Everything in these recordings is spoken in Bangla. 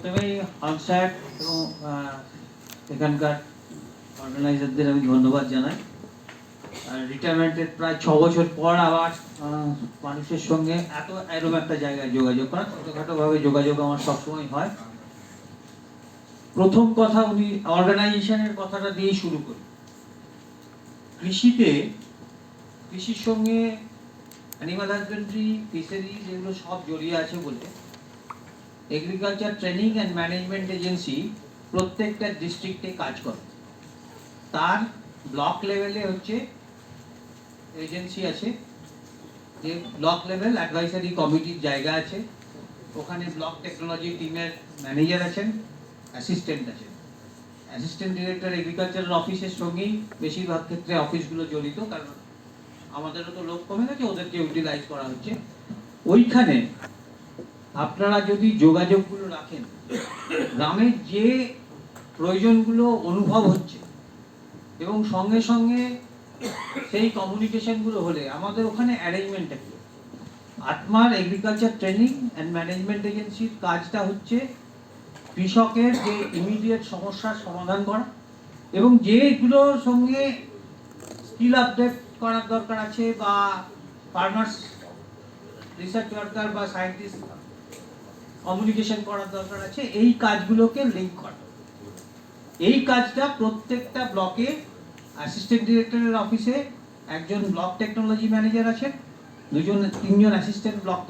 প্রথমেই হালস্যাট এবং এখানকার অর্গানাইজারদের আমি ধন্যবাদ জানাই। রিটায়ারমেন্টের প্রায় ছ বছর পর আবার মানুষের সঙ্গে এত এরকম একটা জায়গায় যোগাযোগ করা। ছোটোখাটোভাবে যোগাযোগ আমার সবসময় হয়। প্রথম কথা উনি অর্গানাইজেশনের কথাটা দিয়েই শুরু করি। কৃষিতে, কৃষির সঙ্গে অ্যানিমাল হাজবেন্ডারি ফিশারিজ এগুলো সব জড়িয়ে আছে বলে agriculture training and management agency প্রত্যেকটা ডিস্ট্রিক্টে কাজ করে। তার ব্লক লেভেলে হচ্ছে এজেন্সি আছে, যে ব্লক লেভেল অ্যাডভাইসারি কমিটির জায়গা আছে। ওখানে ব্লক টেকনোলজি টিমের ম্যানেজার আছেন অ্যাসিস্ট্যান্ট আছেন। অ্যাসিস্ট্যান্ট ডিরেক্টর এগ্রিকালচারাল অফিসের সঙ্গেই বেশিরভাগ ক্ষেত্রে অফিসগুলো জড়িত, কারণ আমাদেরও তো লোক কমে গেছে, ওদেরকে ইউটিলাইজ করা হচ্ছে। ওইখানে আপনারা যদি যোগাযোগগুলো রাখেন, গ্রামের যে প্রয়োজনগুলো অনুভব হচ্ছে, এবং সঙ্গে সঙ্গে সেই কমিউনিকেশনগুলো হলে, আমাদের ওখানে অ্যারেঞ্জমেন্টটা কি? আত্মার এগ্রিকালচার ট্রেনিং অ্যান্ড ম্যানেজমেন্ট এজেন্সির কাজটা হচ্ছে কৃষকের যে ইমিডিয়েট সমস্যার সমাধান করা, এবং যেগুলোর সঙ্গে স্কিল আপডেট করার দরকার আছে, বা ফার্মার্স রিসার্চ ওয়ার্কার বা সায়েন্টিস্ট কমিউনিকেশন করার দরকার আছে এই কাজগুলোকে লিঙ্ক করা। এই কাজটা প্রত্যেকটা ব্লকে অ্যাসিস্ট্যান্ট ডিরেক্টরের অফিসে একজন ব্লক টেকনোলজি ম্যানেজার আছেন দুজন তিনজন অ্যাসিস্ট্যান্ট ব্লক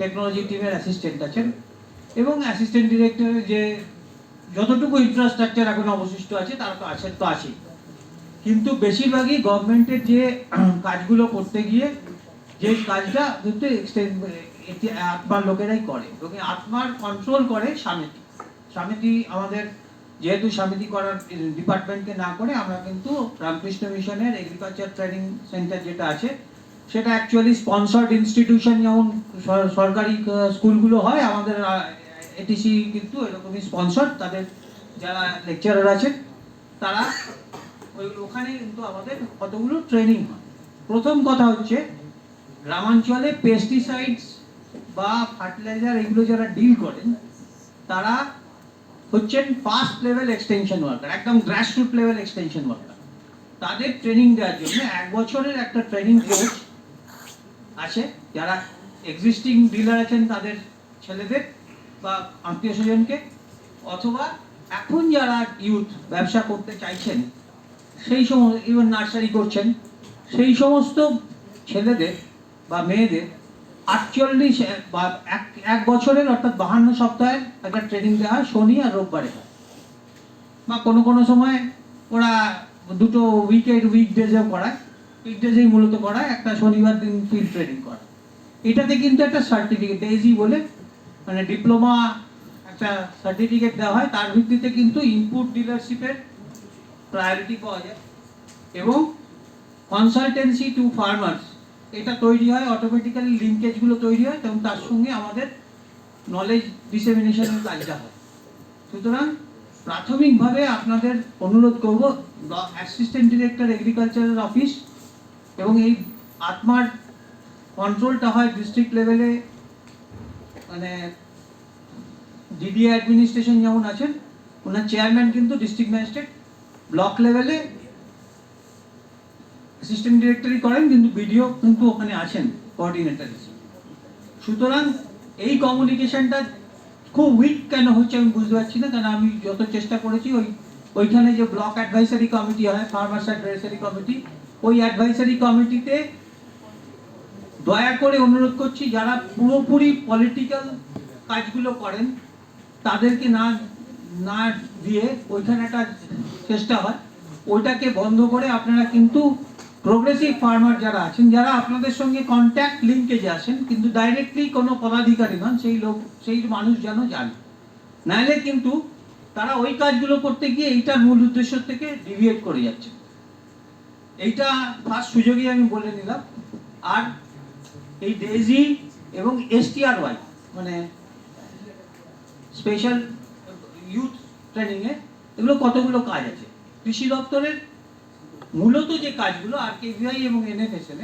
টেকনোলজি টিমের অ্যাসিস্ট্যান্ট আছেন এবং অ্যাসিস্ট্যান্ট ডিরেক্টরের যে যতটুকু ইনফ্রাস্ট্রাকচার এখন অবশিষ্ট আছে তার তো আছে তো আছেই। কিন্তু বেশিরভাগই গভর্নমেন্টের যে কাজগুলো করতে গিয়ে যে কাজটা কিন্তু extend, এটি আত্মার লোকেরাই করে। এবং আত্মার কন্ট্রোল করে সমিতি সমিতি আমাদের, যেহেতু সমিতি করার ডিপার্টমেন্টকে না করে, আমরা কিন্তু রামকৃষ্ণ মিশনের এগ্রিকালচার ট্রেনিং সেন্টার যেটা আছে, সেটা অ্যাকচুয়ালি স্পন্সর্ড ইনস্টিটিউশন যেমন সরকারি স্কুলগুলো হয়, আমাদের এটিসি কিন্তু এরকমই স্পন্সর তাদের যারা লেকচারার আছেন, তারা ওই ওখানে কিন্তু আমাদের কতগুলো ট্রেনিং হয়। প্রথম কথা হচ্ছে গ্রামাঞ্চলে পেস্টিসাইডস বা ফার্টিলাইজার এগুলো যারা ডিল করেন, তারা হচ্ছেন ফার্স্ট লেভেল এক্সটেনশন ওয়ার্কার একদম গ্রাসরুট লেভেল এক্সটেনশন ওয়ার্কার তাদের ট্রেনিং দেওয়ার জন্য এক বছরের একটা ট্রেনিং কোর্স আছে, যারা এক্সিস্টিং ডিলার আছেন তাদের ছেলেদের বা আত্মীয় স্বজনকে, অথবা এখন যারা ইউথ ব্যবসা করতে চাইছেন, সেই সমস্ত ইভেন নার্সারি করছেন, সেই সমস্ত ছেলেদের বা মেয়েদের আটচল্লিশ বা এক এক বছরের অর্থাৎ বাহান্ন সপ্তাহের একটা ট্রেনিং দেওয়া হয় শনি আর রোববারে। হয় বা কোনো কোনো সময় ওরা দুটো উইকের উইকডেজেও করায়। উইকডেজেই মূলত করায়, একটা শনিবার দিন ফিল্ড ট্রেনিং করা এটাতে কিন্তু একটা সার্টিফিকেট ডেজি বলে মানে ডিপ্লোমা একটা সার্টিফিকেট দেওয়া হয়। তার ভিত্তিতে কিন্তু ইনপুট ডিলারশিপের প্রায়োরিটি পাওয়া যায়। এবং কনসালটেন্সি টু ফার্মার্স এটা তৈরি হয় অটোমেটিক্যালি লিঙ্কেজগুলো তৈরি হয়, এবং তার সঙ্গে আমাদের নলেজ ডিসেমিনেশনের কাজটা হয়। সুতরাং প্রাথমিকভাবে আপনাদের অনুরোধ করব অ্যাসিস্ট্যান্ট ডিরেক্টর এগ্রিকালচারাল অফিস এবং এই আত্মার কন্ট্রোলটা হয় ডিস্ট্রিক্ট লেভেলে মানে ডিডি অ্যাডমিনিস্ট্রেশন যেমন আছেন, ওনার চেয়ারম্যান কিন্তু ডিস্ট্রিক্ট ম্যাজিস্ট্রেট ব্লক লেভেলে অ্যাসিস্ট্যান্ট ডিরেক্টরই করেন, কিন্তু বিডিও কিন্তু ওখানে আছেন কোঅর্ডিনেটর হিসেবে সুতরাং এই কমিউনিকেশনটা খুব উইক কেন হচ্ছে আমি বুঝতে পারছি না, কারণ আমি যত চেষ্টা করেছি, ওই, ওইখানে যে ব্লক অ্যাডভাইসারি কমিটি হয় ফার্মার্স অ্যাডভাইসারি কমিটি ওই অ্যাডভাইসারি কমিটিতে দয়া করে অনুরোধ করছি, যারা পুরোপুরি পলিটিক্যাল কাজগুলো করেন, তাদেরকে না না দিয়ে ওইখানে একটা চেষ্টা হয়। ওইটাকে বন্ধ করে আপনারা কিন্তু প্রোগ্রেসিভ ফার্মার যারা আছেন, যারা আপনাদের সঙ্গে কন্ট্যাক্ট লিঙ্কেজে আসেন কিন্তু ডাইরেক্টলি কোনো পদাধিকারী নন, সেই লোক, সেই মানুষ যেন জানে। নাহলে কিন্তু তারা ওই কাজগুলো করতে গিয়ে এইটার মূল উদ্দেশ্য থেকে ডিভিয়েট করে যাচ্ছে। এইটা ফার্স্ট সুযোগই আমি বলে নিলাম। আর এই ডেজি এবং এসটিআর ওয়াই মানে স্পেশাল ইউথ ট্রেনিংয়ে এগুলো কতগুলো কাজ আছে? কৃষি দপ্তরের মূলত যে কাজগুলো আর কেভিআই এবং এনএফএসএন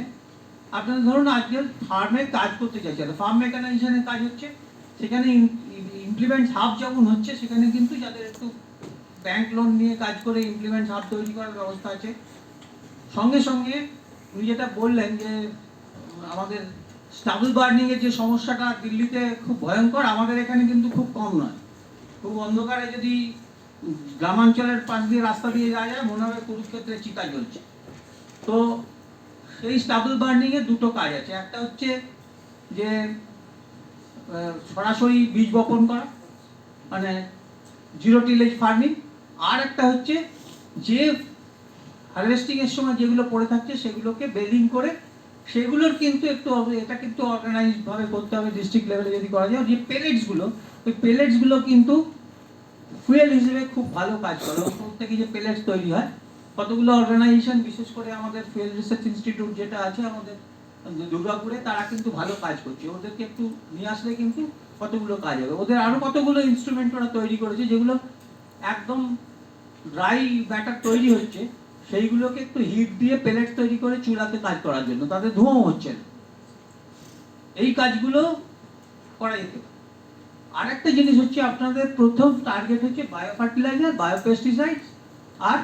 আপনারা ধরুন আজকে ফার্মে কাজ করতে চাইছেন ফার্ম মেকানাইজেশনের কাজ হচ্ছে, সেখানে ইমপ্লিমেন্ট হাব যখন হচ্ছে, সেখানে কিন্তু যাদের একটু ব্যাংক লোন নিয়ে কাজ করে ইমপ্লিমেন্ট হাব তৈরি করার ব্যবস্থা আছে। সঙ্গে সঙ্গে উনি যেটা বললেন যে, আমাদের স্টাবল বার্নিং এর যে সমস্যাটা দিল্লিতে খুব ভয়ঙ্কর, আমাদের এখানে কিন্তু খুব কম নয়। খুব অন্ধকারে যদি গ্রামাঞ্চলের পাশ দিয়ে রাস্তা দিয়ে যাওয়া যায়, মনে হবে কুরুক্ষেত্রে চিতা জ্বলছে। তো সেই স্টাবল বার্নিং এর দুটো কাজ আছে। একটা হচ্ছে যে সরাসরি বীজ বপন করা মানে জিরো টিলেজ ফার্মিং আর একটা হচ্ছে যে হারভেস্টিং এর সময় যেগুলো পড়ে থাকছে, সেগুলোকে বেলিং করে, সেগুলোর কিন্তু একটু এটা কিন্তু অর্গানাইজ ভাবে করতে হবে ডিস্ট্রিক্ট লেভেলে যদি করা যায়। যে পেলেটসগুলো, ওই পেলেটসগুলো কিন্তু ফুয়েল হিসেবে খুব ভালো কাজ করে। ওর থেকে যে পেলেটস তৈরি হয়, কতগুলো অর্গানাইজেশন বিশেষ করে আমাদের ফুয়েল রিসার্চ ইনস্টিটিউট যেটা আছে আমাদের দুর্গাপুরে, তারা কিন্তু ভালো কাজ করছে। ওদেরকে একটু নিয়ে আসলে কিন্তু কতগুলো কাজ হবে। ওদের আরও কতগুলো ইনস্ট্রুমেন্ট ওরা তৈরি করেছে, যেগুলো একদম ড্রাই ব্যাটার তৈরি হচ্ছে, সেইগুলোকে একটু হিট দিয়ে পেলেট তৈরি করে চুলাতে কাজ করার জন্য। তাদের ধোঁয়া হচ্ছে না। এই কাজগুলো করা যেতে পারে। আরেকটা জিনিস হচ্ছে আপনাদের প্রথম টার্গেট হচ্ছে বায়ো ফার্টিলাইজার বায়ো পেস্টিসাইড আর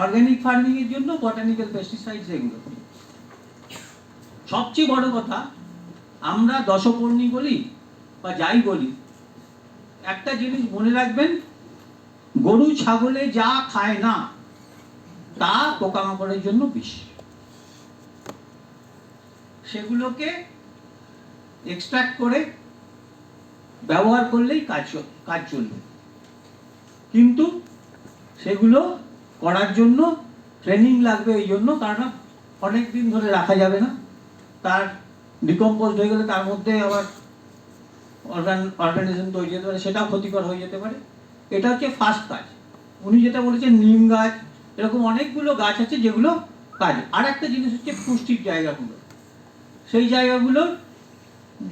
অর্গানিক ফার্মিং এর জন্য বটানিক্যাল পেস্টিসাইডস এগুলো। সবচেয়ে বড় কথা, আমরা দশপর্ণী বলি বা যাই বলি, একটা জিনিস মনে রাখবেন, গরু, ছাগলে যা খায় না, তা পোকামাকড়ের জন্য বিষ। সেগুলোকে এক্সট্রাক্ট করে ব্যবহার করলেই কাজ কাজ চলবে। কিন্তু সেগুলো করার জন্য ট্রেনিং লাগবে এই জন্য, কারণ অনেক দিন ধরে রাখা যাবে না। তার ডিকম্পোজ হয়ে গেলে তার মধ্যে আবার অর্গান অর্গানিজম তৈরি হতে পারে, সেটাও ক্ষতিকর হয়ে যেতে পারে। এটা হচ্ছে ফার্স্ট কাজ। উনি যেটা বলেছেন, নিম গাছ, এরকম অনেকগুলো গাছ আছে যেগুলো কাজ। আর একটা জিনিস হচ্ছে পুষ্টির জায়গাগুলো। সেই জায়গাগুলোর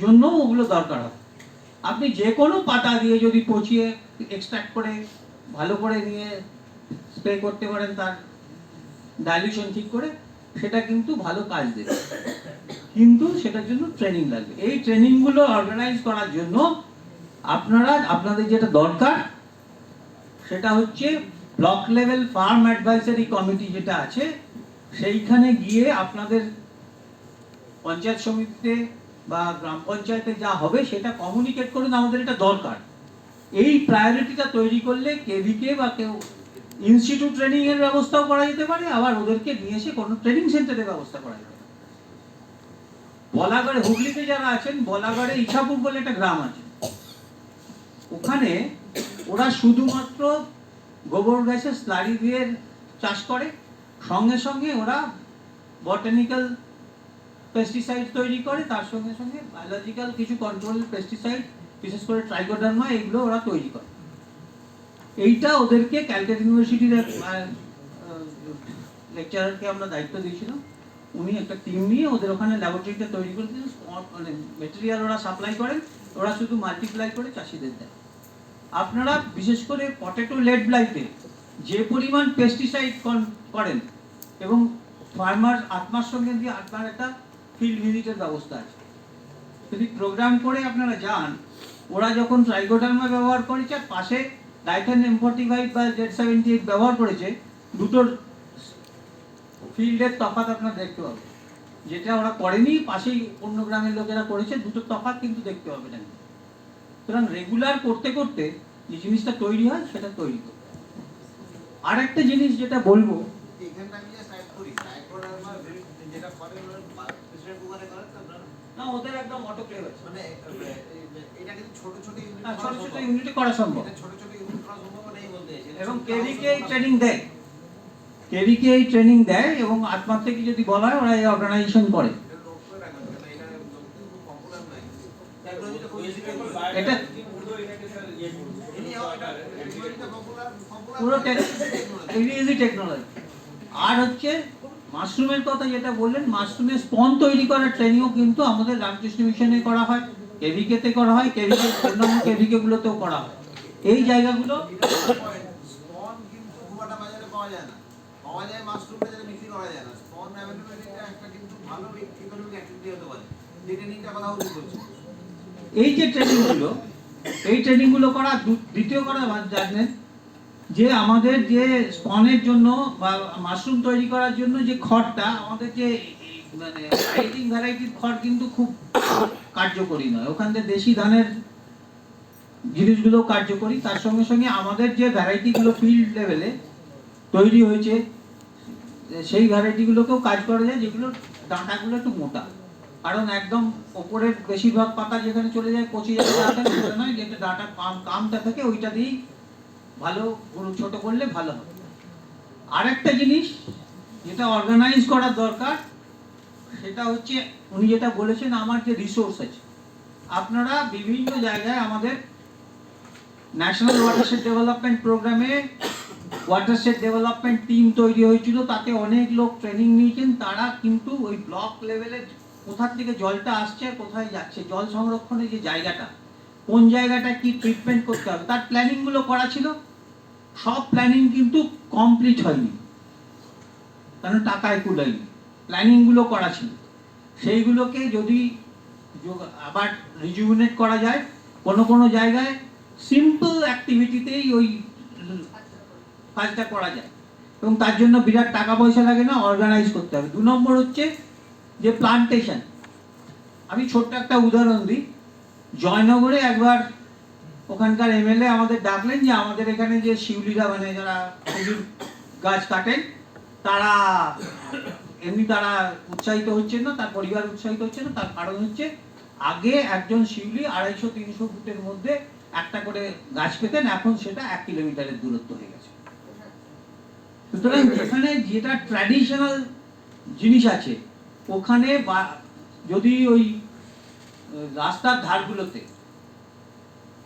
জন্য ওগুলো দরকার হয়। আপনি যে কোনো পাতা দিয়ে যদি পচিয়ে এক্সট্রাক্ট করে, ভালো করে নিয়ে স্প্রে করতে পারেন তার ডাইলিউশন ঠিক করে, সেটা কিন্তু ভালো কাজ দেবে। কিন্তু সেটার জন্য ট্রেনিং লাগবে। এই ট্রেনিংগুলো অর্গানাইজ করার জন্য আপনারা, আপনাদের যেটা দরকার, সেটা হচ্ছে block level farm advisory committee যেটা আছে, সেইখানে গিয়ে আপনাদের পঞ্চায়েত সমিতিতে বা গ্রাম পঞ্চায়েতে যা হবে সেটা কমিউনিকেট করুন, আমাদের এটা দরকার। এই প্রায়োরিটিটা তৈরি করলে কেভিকে বা কেউ ইনস্টিটিউট ট্রেনিং এর ব্যবস্থাও করা যেতে পারে, আবার ওদেরকে নিয়ে এসে কোনো ট্রেনিং সেন্টারের ব্যবস্থা করা যেতে পারে। বলাগড়ে, হুগলিতে যারা আছেন, বলাগড়ে ইছাপুর বলে একটা গ্রাম আছে। ওখানে ওরা শুধুমাত্র গোবর গ্যাসের স্লারি দিয়ে চাষ করে, সঙ্গে সঙ্গে ওরা বটানিক্যাল পেস্টিসাইড তৈরি করে, তার সঙ্গে সঙ্গে বায়োলজিক্যাল কিছু কন্ট্রোল পেস্টিসাইড বিশেষ করে ট্রাইকোডার্মা এইগুলো ওরা তৈরি করে। এইটা ওদেরকে ক্যালকাটা ইউনিভার্সিটির লেকচারারকে আমরা দায়িত্ব দিয়েছিলাম। উনি একটা টিম নিয়ে ওদের ওখানে ল্যাবরেটরিটা তৈরি করে দিয়ে মানে মেটেরিয়াল ওরা সাপ্লাই করেন, ওরা শুধু মাল্টিপ্লাই করে চাষিদের দেয়। আপনারা বিশেষ করে পটেটো লেড ব্লাইটে যে পরিমাণ পেস্টিসাইড করেন এবং ফার্মার আত্মার সঙ্গে দিয়ে আপনার একটা ফিল্ড ভিজিটের ব্যবস্থা আছে। যদি প্রোগ্রাম করে আপনারা যান, ওরা যখন ট্রাইকোডার্মা ব্যবহার করেছে, আর পাশে ডাইথেন এম ফোর্টি ফাইভ বা জেড সেভেন্টি এইট ব্যবহার করেছে, দুটোর ফিল্ডের তফাত আপনার দেখতে পাবেন। যেটা ওরা করেনি, পাশেই অন্য গ্রামের লোকেরা করেছে দুটোর তফাত কিন্তু দেখতে পাবেন না সুতরাং রেগুলার করতে করতে যে জিনিসটা তৈরি হয়, সেটা তৈরি করতে আর একটা জিনিস যেটা বলব, এখানটা আমি জাস্ট অ্যাড করি। ট্রাইকোডার্মা যেটা করে ওরা প্রেসিডেন্ট কুমারে আপনারা না ওদের একদম অটোক্লেভ আছে। মানে এটা কিন্তু ছোট ছোট ইউনিট হ্যাঁ, ছোট ছোট ইউনিটে করা সম্ভব। ছোট ছোট ইউনিট করা সম্ভব নেই বলতে এবং কেভিকে ট্রেনিং দেয়। কেভিকে এই ট্রেনিং দেয় এবং আত্মার থেকে যদি বলা হয় ওরা এই অর্গানাইজেশন করে। এটা পুরো। ইজি টেকনোলজি আর হচ্ছে মাশরুমের কথা যেটা বললেন মাশরুমের স্পন তৈরি করার ট্রেনিংও কিন্তু আমাদের রামকৃষ্ণ মিশনে করা হয় কেভিকেতে করা হয় কেভিকে অন্যান্য কেভিকে গুলোতেও করা হয় এই জায়গাগুলো কিন্তু খুব একটা বাজারে পাওয়া যায় না। পাওয়া যায় মাশরুম বাজারে বিক্রি করা যায় না। টা একটা কিন্তু ভালো হতে পারে। যে ট্রেনিংটা কথা। এই যে ট্রেনিংগুলো এই ট্রেনিংগুলো করা দ্বিতীয় করা জানেন যে আমাদের যে স্পনের জন্য বা মাশরুম তৈরি করার জন্য যে খড়টা, আমাদের যে মানে ভ্যারাইটির খড় কিন্তু খুব কার্যকরী নয়। ওখান থেকে দেশি ধানের জিনিসগুলো কার্যকরী। তার সঙ্গে সঙ্গে আমাদের যে ভ্যারাইটিগুলো ফিল্ড লেভেলে তৈরি হয়েছে, সেই ভ্যারাইটিগুলোকেও কাজ করা যায়, যেগুলো ডাঁটাগুলো একটু মোটা। কারণ একদম ওপরের বেশিরভাগ পাতা যেখানে চলে যায়, পচে যায় নয় যেটা ডাঁটা কাম কামটা থাকে, ওইটা দিয়েই ভালো গরু, ছোট করলে ভালো হবে। আর একটা জিনিস যেটা অর্গানাইজ করার দরকার, সেটা হচ্ছে উনি যেটা বলেছেন, আমার যে রিসোর্স আছে। আপনারা বিভিন্ন জায়গায় আমাদের ন্যাশনাল ওয়াটারশেড ডেভেলপমেন্ট প্রোগ্রামে ওয়াটারশেড ডেভেলপমেন্ট টিম তৈরি হয়েছিল, তাতে অনেক লোক ট্রেনিং নিয়েছেন, তারা কিন্তু ওই ব্লক লেভেলে কোথার থেকে জলটা আসছে, কোথায় যাচ্ছে, জল সংরক্ষণের যে জায়গাটা কোন জায়গাটা কি ট্রিটমেন্ট করতে হবে? তার প্ল্যানিংগুলো করা ছিল। সব প্ল্যানিং কিন্তু কমপ্লিট হয়নি। কারণ টাকায় কুলায়নি প্ল্যানিংগুলো করা ছিল। সেইগুলোকে যদি আবার রিজুভিনেট করা যায়, কোনো কোনো জায়গায় সিম্পল অ্যাক্টিভিটিতেই ওই কাজটা করা যায়। এবং তার জন্য বিরাট টাকা পয়সা লাগে না অর্গানাইজ করতে হবে। দু নম্বর হচ্ছে যে প্লান্টেশন আমি ছোট্ট একটা উদাহরণ দিই। জয়নগরে একবার ওখানকার এমএলএ আমাদের ডাকলেন যে আমাদের এখানে যে শিউলিরা মানে যারা খেজুর গাছ কাটেন, তারা এমনি তারা উৎসাহিত হচ্ছেন না, তার পরিবার উৎসাহিত হচ্ছে না, তার কারণ হচ্ছে আগে একজন শিউলি আড়াইশো, তিনশো ফুটের মধ্যে একটা করে গাছ পেতেন, এখন সেটা এক কিলোমিটারের দূরত্ব হয়ে গেছে। সুতরাং যেখানে যেটা ট্র্যাডিশনাল জিনিস আছে, ওখানে যদি ওই রাস্তার ধারগুলোতে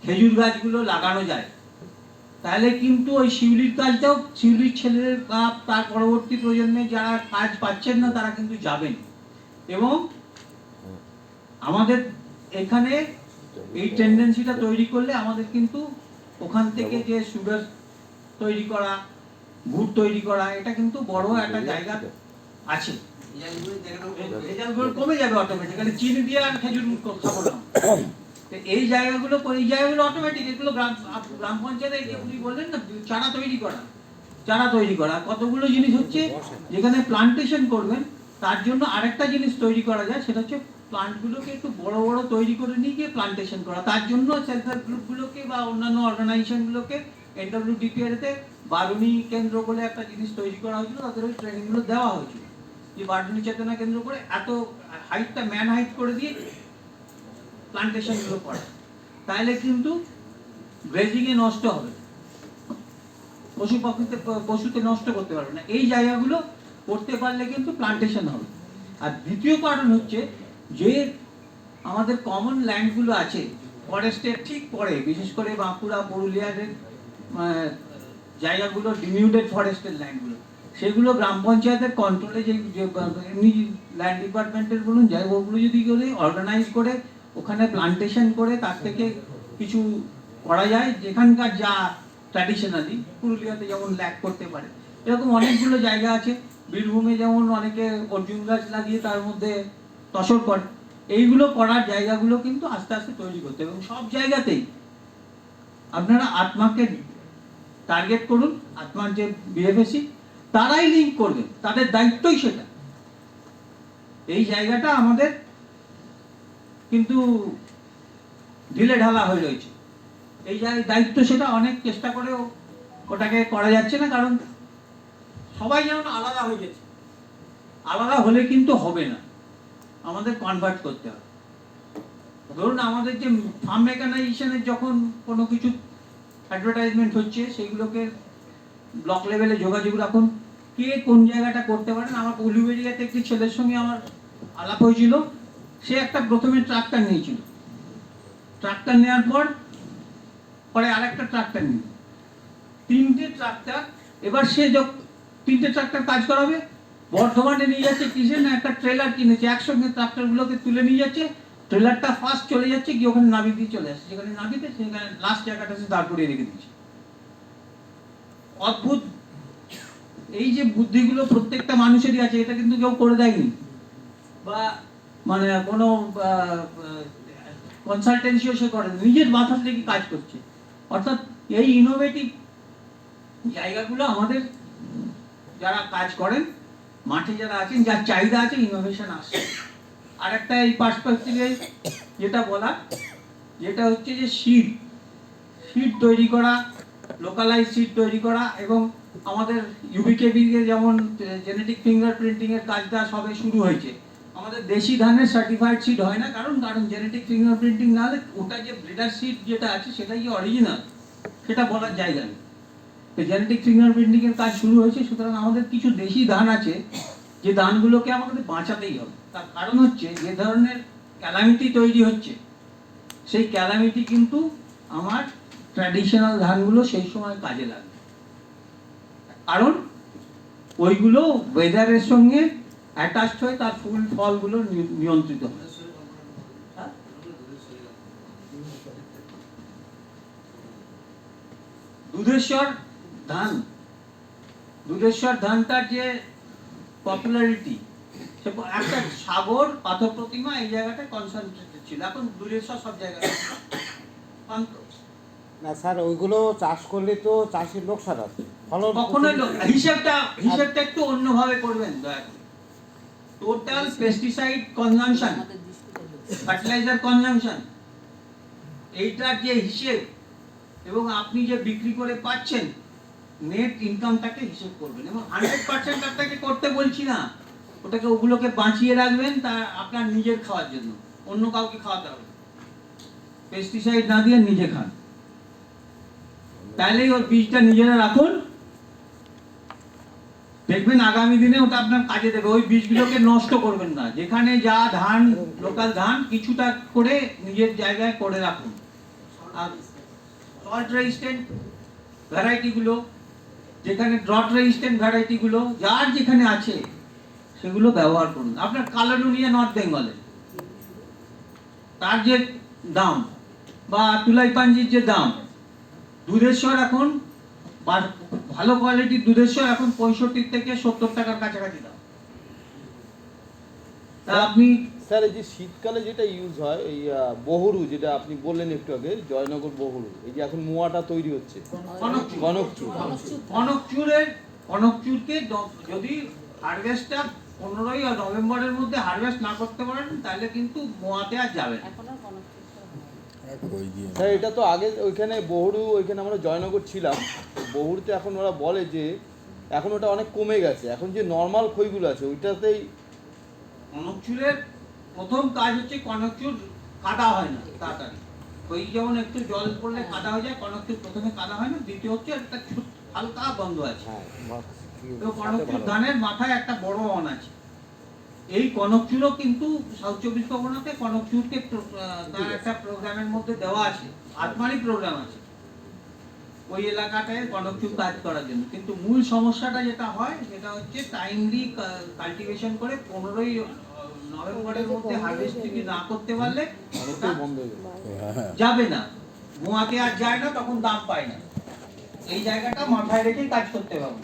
খেজুর গাছগুলো লাগানো যায়। তাহলে কিন্তু ওই শিউলির কাজটাও শিউলির ছেলেদের বা তার পরবর্তী প্রজন্মে যারা কাজ পাচ্ছেন না, তারা কিন্তু যাবেন। এবং আমাদের এখানে এই টেন্ডেন্সিটা তৈরি করলে আমাদের কিন্তু ওখান থেকে যে সুগার তৈরি করা, গুড় তৈরি করা, এটা কিন্তু বড় একটা জায়গা আছে। কমে যাবে অটোমেটিক্যালি চিনি দিয়ে আর খেজুর খাব এই জায়গাগুলো এই জায়গাগুলো অটোমেটিক এগুলো গ্রাম গ্রাম পঞ্চায়েতে উনি বললেন না, চারা তৈরি করা। চারা তৈরি করা। কতগুলো জিনিস হচ্ছে, যেখানে প্লান্টেশন করবেন, তার জন্য আরেকটা জিনিস তৈরি করা যায়, সেটা হচ্ছে প্লান্টগুলোকে একটু বড় বড় তৈরি করে নিয়ে গিয়ে প্লান্টেশন করা। তার জন্য সেলফ হেল্প গ্রুপগুলোকে বা অন্যান্য অর্গানাইজেশনগুলোকে এনডব্লিউডিপিআর তে বারুণী কেন্দ্র বলে একটা জিনিস তৈরি করা হয়েছিল, তাদের ওই ট্রেনিংগুলো দেওয়া হয়েছিল। যে বারুণী চেতনা কেন্দ্র করে এত হাইটটা ম্যান হাইট করে দিয়ে প্লান্টেশনগুলো করে। তাহলে কিন্তু গ্রেজিং এ নষ্ট হবে। পশু পাখিতে পশুতে নষ্ট করতে পারবে না। এই জায়গাগুলো করতে পারলে কিন্তু প্লান্টেশন হবে। আর দ্বিতীয় কারণ হচ্ছে যে আমাদের কমন ল্যান্ডগুলো আছে ফরেস্টের ঠিক পরে, বিশেষ করে বাঁকুড়া, পুরুলিয়ার জায়গাগুলো ডিমিউটেড ফরেস্টের ল্যান্ডগুলো সেগুলো গ্রাম পঞ্চায়েতের কন্ট্রোলে যে এমনি ল্যান্ড ডিপার্টমেন্টের বলুন, যাই ওগুলো যদি করে অর্গানাইজ করে, ওখানে প্লান্টেশন করে, তার থেকে কিছু করা যায়, যেখানকার যা ট্র্যাডিশনালি পুরুলিয়াতে যেমন ল্যাক করতে পারে। এরকম অনেকগুলো জায়গা আছে। বীরভূমে যেমন অনেকে অর্জুন গাছ লাগিয়ে তার মধ্যে তসর করে। এইগুলো করার জায়গাগুলো কিন্তু আস্তে আস্তে তৈরি করতে হবে। এবং সব জায়গাতেই আপনারা আত্মাকে টার্গেট করুন। আত্মার যে বিএফএসি তারাই লিঙ্ক করবে। তাদের দায়িত্বই সেটা। এই জায়গাটা আমাদের কিন্তু ঢিলে ঢালা হয়ে রয়েছে। এই দায়িত্ব সেটা অনেক চেষ্টা করেও ওটাকে করা যাচ্ছে না, কারণ সবাই যেমন আলাদা হয়ে গেছে, আলাদা হলে কিন্তু হবে না। আমাদের কনভার্ট করতে হবে। ধরুন আমাদের যে ফার্ম মেকানাইজেশনের যখন কোনো কিছু অ্যাডভার্টাইজমেন্ট হচ্ছে সেগুলোকে ব্লক লেভেলে যোগাযোগ রাখুন। কে কোন জায়গাটা করতে পারেন? আমার উলুবেরিয়াতে একটি ছেলের সঙ্গে আমার আলাপ হয়েছিল। সে একটা প্রথমে ট্রাক্টর নিয়েছিল। ট্রাক্টর নেওয়ার পর পরে আরেকটা ট্রাক্টর নিল। তিনটে ট্রাক্টর এবার সে তিনটে ট্রাক্টর কাজ করাবে। বর্ধমানে নিয়ে যাচ্ছে কিসে? না একটা ট্রেলার কিনেছে। একসঙ্গে ট্রাক্টর গুলোকে তুলে নিয়ে যাচ্ছে। ট্রেলারটা ফার্স্ট চলে যাচ্ছে কি ওখানে নাবি দিয়ে চলে আসছে। যেখানে নাবিতে সেখানে লাস্ট জায়গাটা সে দাঁড় করিয়ে রেখে দিচ্ছে অদ্ভুত। এই যে বুদ্ধিগুলো প্রত্যেকটা মানুষেরই আছে, এটা কিন্তু কেউ করে দেয়নি। বা মানে কোনো কনসালটেন্সিও সে করে নিজের মাথা থেকে কাজ করছে। অর্থাৎ এই ইনোভেটিভ জায়গাগুলো আমাদের, যারা কাজ করেন, মাঠে যারা আছেন, যার চাহিদা আছে ইনোভেশন আসছে। আর একটা এই পার্সপেক্টিভে যেটা বলা যেটা হচ্ছে যে সিড সিট তৈরি করা লোকালাইজ সিট তৈরি করা এবং আমাদের ইউবিকেবি যেমন জেনেটিক ফিঙ্গারপ্রিন্টিং এর কাজটা সবে শুরু হয়েছে। আমাদের দেশি ধানের সার্টিফাইড সিট হয় না, কারণ কারণ জেনেটিক ফিঙ্গারপ্রিন্টিং না হলে ওটা যে ব্রিডার সিট যেটা আছে সেটাই যে অরিজিনাল সেটা বলার জায়গা নেই। তো জেনেটিক ফিঙ্গারপ্রিন্টিং এর কাজ শুরু হয়েছে, সুতরাং আমাদের কিছু দেশি ধান আছে, যে ধানগুলোকে আমাদের বাঁচাতেই হবে। তার কারণ হচ্ছে যে ধরনের ক্যালামিটি তৈরি হচ্ছে, সেই ক্যালামিটি কিন্তু আমার ট্র্যাডিশনাল ধানগুলো সেই সময় কাজে লাগবে কারণ ওইগুলো ওয়েদারের সঙ্গে অ্যাটাচড হয়ে তার ফুল, ফলগুলো নিয়ন্ত্রিত হয়? দুধেশ্বর ধান, দুধেশ্বর ধানটার যে পপুলারিটি একটা সাগর পাথর প্রতিমা এই জায়গাটায় কনসেন্ট্রেটেড ছিল এখন দুধেশ্বর সব জায়গায়। না, স্যার, ওইগুলো চাষ করলে তো চাষের লোকসান আছে। ফলন কখনোই হিসাবটা হিসাবটা একটু অন্যভাবে করবেন, দয়া করে। Total pesticide consumption fertiliser consumption এইটার যে হিসেব এবং আপনি যে বিক্রি করে পাচ্ছেন নেট ইনকামটাকে হিসেব করবেন এবং হান্ড্রেড পার্সেন্ট আপনাকে করতে বলছি না। ওটাকে ওগুলোকে বাঁচিয়ে রাখবেন, তা আপনার নিজের খাওয়ার জন্য। অন্য কাউকে খাওয়াতে হবে পেস্টিসাইড না দিয়ে নিজে খান। তাহলেই ওর বীজটা নিজেরা রাখুন। দেখবেন আগামী দিনে ওটা আপনার কাজে দেবে। ওই বীজগুলোকে নষ্ট করবেন না। যেখানে যা ধান, লোকাল ধান, কিছুটা করে নিজের জায়গায় করে রাখুন। আর সল্ট রেজিস্ট্যান্ট ভ্যারাইটিগুলো যেখানে ড্রট রেজিস্ট্যান্ট ভ্যারাইটিগুলো যার যেখানে আছে, সেগুলো ব্যবহার করুন। আপনার কালাডুনিয়া নর্থ বেঙ্গলে, তার যে দাম, বা তুলাই পাঞ্জির যে দাম দুধেশ্বর এখন ভালো কোয়ালিটির দুধেশ্বর এখন পঁয়ষট্টি থেকে সত্তর টাকার কাছাকাছি দাম। তা আপনি স্যার এই যে শীতকালে যেটা ইউজ হয় এই বহুরু যেটা আপনি বললেন একটু আগে জয়নগর বহুরু এই যে এখন মোয়াটা তৈরি হচ্ছে। কনকচুর। কনকচুর। কনকচুরের কনকচুরকে যদি হারভেস্টটা পনেরোই নভেম্বরের মধ্যে হারভেস্ট না করতে পারেন তাহলে কিন্তু মোয়াতে আর যাবে না। স্যার এটা তো আগে ওইখানে বহুরু ওইখানে আমরা জয়নগর ছিলাম। বহুরুতে এখন ওরা বলে যে এখন ওটা অনেক কমে গেছে। এখন যে নর্মাল খইগুলো আছে ওইটাতেই কনকচুরের প্রথম কাজ হচ্ছে কনকচুর কাদা হয় না তাড়াতাড়ি। ওই যেমন একটু জল পড়লে কাদা হয়ে যায় কনকচুর প্রথমে কাদা হয় না দ্বিতীয় হচ্ছে একটা হালকা গন্ধ আছে। হ্যাঁ তো কনকচুর ধানের মাথায় একটা বড় অন আছে। এই কনকচুরও কিন্তু সাউথ চব্বিশ পরগনাতে কনকচুরকে তার একটা প্রোগ্রামের মধ্যে দেওয়া আছে। আত্মারই প্রোগ্রাম আছে। ওই এলাকাটায় কনকচুর কাজ করার জন্য। কিন্তু মূল সমস্যাটা যেটা হয় সেটা হচ্ছে টাইমলি কাল্টিভেশন করে পনেরোই নভেম্বরের মধ্যে হারভেস্টিং না করতে পারলে বন্ধ হয়ে গেছে যাবে না। গোয়াতে আর যায় না তখন দাম পায় না। এই জায়গাটা মাথায় রেখেই কাজ করতে হবে।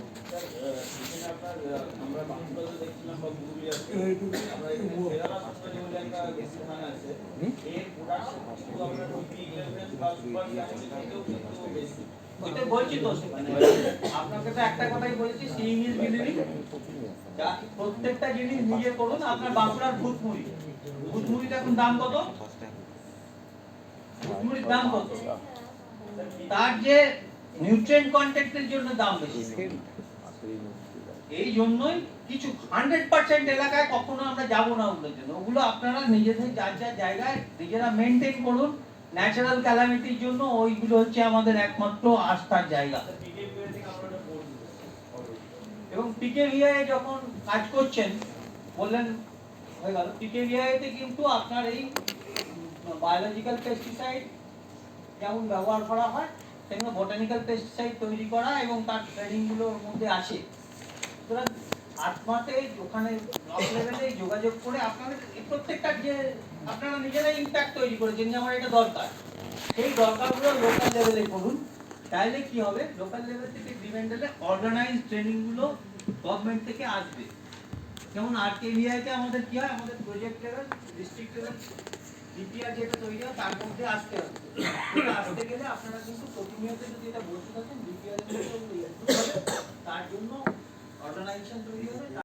ওইটাই বলছি তো আপনাকে তো একটা কথাই বলেছি সিইং ইজ বিলিভিং প্রত্যেকটা জিনিস নিজে করুন আপনার বাঁকুড়ার ভূতমুড়ি ভূতমুড়িটা এখন দাম কত? ভূতমুড়ির দাম কত? তার যে নিউট্রিয়েন্ট কন্টেন্টের জন্য দাম বেশি। এই জন্যই কিছু হান্ড্রেড পার্সেন্ট এলাকায় কখনো আমরা যাব না ওগুলোর জন্য। ওগুলো আপনারা নিজেদের যার যার জায়গায় নিজেরা মেনটেন করুন। ন্যাচারাল ক্যালামিটির জন্য ওইগুলো হচ্ছে আমাদের একমাত্র আস্থার জায়গা। এবং পিকে ভিআই যখন কাজ করছেন, বললেন, হয়ে গেল। পিকে ভিআইতে কিন্তু আপনার এই বায়োলজিক্যাল পেস্টিসাইড যেমন ব্যবহার করা হয় সেগুলো বোটানিক্যাল পেস্টিসাইড তৈরি করা এবং তার ট্রেনিংগুলোর মধ্যে আসে। সুতরাং আত্মাতে ওখানে লেভেলে যোগাযোগ করে আপনাদের প্রত্যেকটা যে আপনারা নিজেরাই ইম্প্যাক্ট তৈরি করেছেন যে আমার এটা দরকার। সেই দরকারগুলো লোকাল লেভেলে করুন। তাহলে কি হবে? লোকাল লেভেল থেকে ডিপেন্ডেন্টে অর্গানাইজ ট্রেনিংগুলো গভর্নমেন্ট থেকে আসবে। যেমন আর কে তে আমাদের কি হয়? আমাদের project level district level DPR যেটা তৈরি হয়, তার মধ্যে আসতে হবে। আসতে গেলে আপনারা কিন্তু প্রতিনিয়ত যদি এটা বলতে থাকেন ডিপিআর তার জন্য অর্গানাইজেশন তৈরি হবে